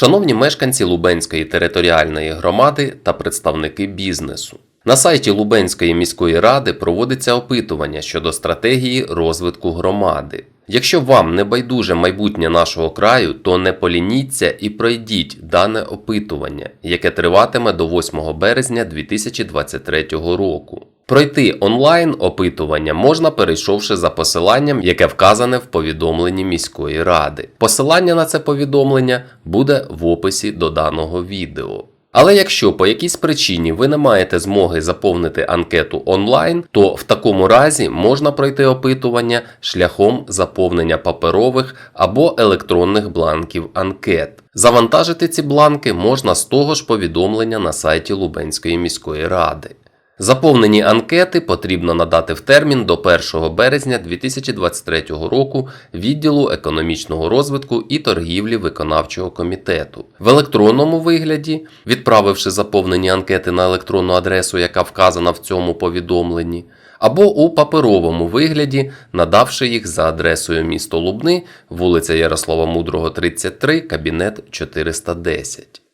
Шановні мешканці Лубенської територіальної громади та представники бізнесу. На сайті Лубенської міської ради проводиться опитування щодо стратегії розвитку громади. Якщо вам не байдуже майбутнє нашого краю, то не полініться і пройдіть дане опитування, яке триватиме до 8 березня 2023 року. Пройти онлайн опитування можна, перейшовши за посиланням, яке вказане в повідомленні міської ради. Посилання на це повідомлення буде в описі до даного відео. Але якщо по якійсь причині ви не маєте змоги заповнити анкету онлайн, то в такому разі можна пройти опитування шляхом заповнення паперових або електронних бланків анкет. Завантажити ці бланки можна з того ж повідомлення на сайті Лубенської міської ради. Заповнені анкети потрібно надати в термін до 1 березня 2023 року відділу економічного розвитку і торгівлі виконавчого комітету. В електронному вигляді, відправивши заповнені анкети на електронну адресу, яка вказана в цьому повідомленні, або у паперовому вигляді, надавши їх за адресою місто Лубни, вулиця Ярослава Мудрого, 33, кабінет 410.